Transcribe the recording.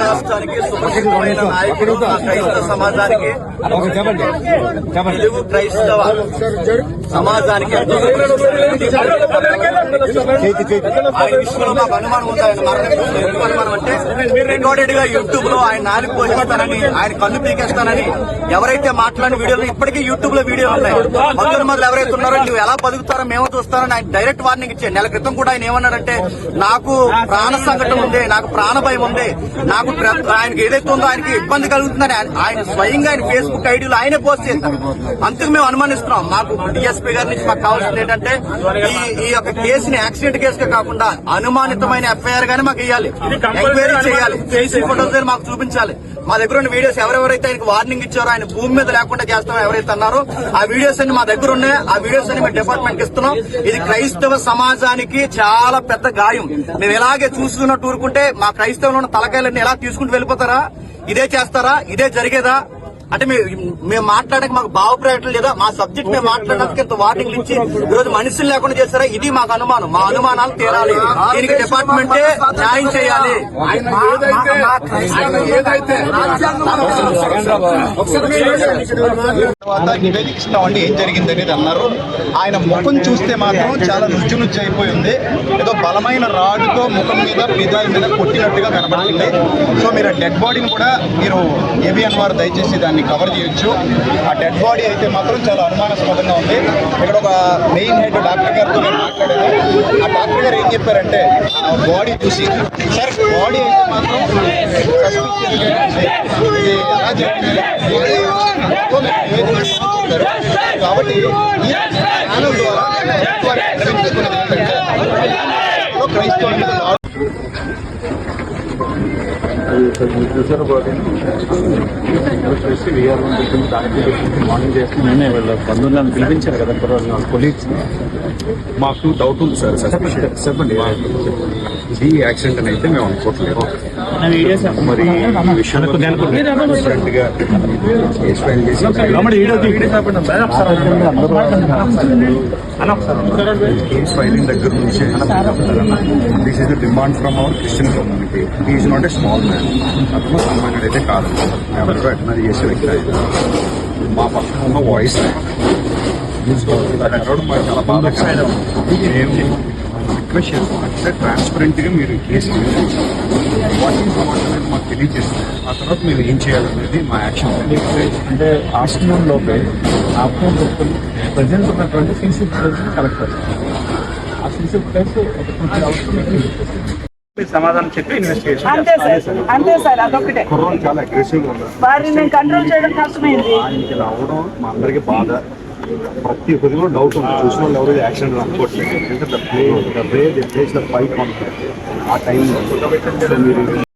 రాష్ట్రానికి సుపరిచితమైన నాయకుడు క్రైస్తవ సమాజానికి తెలుగు క్రైస్తవ సమాజానికి ఆయన విషయంలో మాకు అనుమానం ఉంది ఆయన విషయంలో ఎందుకు అనుమానం అంటే రికార్డెడ్గా యూట్యూబ్లో ఆయన నాలుగు పోషిస్తానని ఆయన కన్ను పీకేస్తానని ఎవరైతే మాట్లాడిన వీడియోలు ఇప్పటికీ యూట్యూబ్లో వీడియోలు ఉన్నాయి మొదలు మొదలు ఎవరైతే ఉన్నారో నువ్వు ఎలా బతుకుతారో మేము చూస్తారని ఆయన డైరెక్ట్ వార్నింగ్ ఇచ్చాడు నెల క్రితం కూడా ఆయన ఏమన్నాడంటే నాకు ప్రాణ సంకటం ఉంది నాకు ప్రాణ భయం ఉంది నాకు ప్ర- ఆయనకి ఏదైతే ఉందో ఆయనకి ఇబ్బంది కలుగుతుందని ఆయన- ఆయన స్వయంగా ఆయన ఫేస్బుక్ ఐడీలో ఆయనే పోస్ట్ చేశారు అందుకు మేము అనుమానిస్తున్నాం మాకు డిఎస్పీ గారి నుంచి మాకు కావాల్సింది ఏంటంటే ఈ ఈ యొక్క కేసుని యాక్సిడెంట్ కేసుగా కాకుండా అనుమానితమైన ఎఫ్ఐఆర్ గానీ మాకు ఇవ్వాలి ఎంక్వైరీ చేయాలి. చేసి ఫోటోస్ మాకు చూపించాలి. మా దగ్గర ఉన్న వీడియోస్ ఎవరెవరైతే ఆయనకు వార్నింగ్ ఇచ్చారో ఆయన భూమి మీద లేకుండా చేస్తామో ఎవరైతే అన్నారో ఆ వీడియోస్ అన్ని మా దగ్గర ఉన్నాయి. ఆ వీడియోస్ అన్ని మేము డిపార్ట్మెంట్ ఇస్తున్నాం. ఇది క్రైస్తవ సమాజానికి చాలా పెద్ద గాయం. మేము ఇలాగే చూసుకున్నట్టు ఊరుకుంటే మా క్రైస్తవులు ఉన్న తలకాయలన్నీ ఎలా తీసుకుంటూ వెళ్ళిపోతారా? ఇదే చేస్తారా? ఇదే జరిగేదా? అంటే మేము మేము మాట్లాడక మాకు భావప్రకటన లేదా మా సబ్జెక్ట్ మేము మాట్లాడడానికి ఇంత వార్నింగ్లు ఇచ్చి ఈ రోజు మనుషులు లేకుండా చేస్తారా? ఇది మాకు అనుమానం. మా అనుమానాలు తీరాలి. దీనికి డిపార్ట్మెంటే న్యాయం చేయాలి. తర్వాత నివేదిక ఇస్తామండి ఏం జరిగింది అనేది అన్నారు ఆయన ముఖం చూస్తే మాత్రం చాలా నుజ్జు నుజ్జు అయిపోయి ఉంది ఏదో బలమైన రాడుతో ముఖం మీద పిదాల మీద కొట్టినట్టుగా కనబడుతుంది సో మీరు డెడ్ బాడీని కూడా మీరు ఏబిఎన్ వారు దయచేసి దాన్ని కవర్ చేయొచ్చు ఆ డెడ్ బాడీ అయితే మాత్రం చాలా అనుమానాస్పదంగా ఉంది ఇక్కడ ఒక మెయిన్ హెడ్ డాక్టర్ గారితో నేను మాట్లాడాను ఆ డాక్టర్ గారు ఏం చెప్పారంటే ఆ బాడీ చూసి సార్ బాడీ అయితే మాత్రం. ఇది ఎలా జరిగింది. కాబట్టి ఈ ఛానల్ ద్వారా క్రైస్తవుల మీద చూసారు చేసి వీఆర్ మార్నింగ్ చేసి నేనే వీళ్ళ బంధువులను పిలిపించారు కదా తర్వాత కొలీగ్స్ మాకు డౌట్ ఉంది సార్ చెప్పండి ఇది యాక్సిడెంట్ అని అయితే మేము అనుకోవట్లేదు. మరి చేసి కేసు ఫైలింగ్ దగ్గర నుంచి this is the demand from our Christian community is not a small man అతను అయితే కాదు ఎవరికో అట్నది చేసే వ్యక్తి. మా పక్కన ఉన్న వాయిస్ చాలా మేము రిక్వెస్ట్ చేస్తాం అంటే ట్రాన్స్పరెంట్గా మీరు కేసు వాట్ ఈస్ వాట్ అనేది మాకు తెలియజేస్తాం ఆ తర్వాత మేము ఏం చేయాలనేది మా యాక్షన్ అంటే ఆఫ్టర్నూన్ లోపే ఆఫ్టర్నూన్ లోపల ప్రజెంట్ ఉన్నటువంటి సీసీ ఫుటేజ్ కలెక్ట్ చేస్తాం. ఆ సీసీ ఫుటేజ్ ఒక త్రీ అవర్స్ సమాధానం చెప్పి ఇన్వెస్టిగేషన్ అంతే సార్ అంతే సార్ అదొకటే కుర్రోళ్ళు చాలా అగ్రెసివ్గా ఉన్నారు. వారిని కంట్రోల్ చేయడం కష్టమైంది ఆయనకి ఇలా అవడం మా అందరికీ బాధ. ప్రతి ఒక్కరికి కూడా డౌట్ ఉంది. చూసిన వాళ్ళు ఎవరు యాక్సిడెంట్ అనుకోవట్లేదు ఎందుకంటే the play the play the place the fight ఆ టైంలో మీరు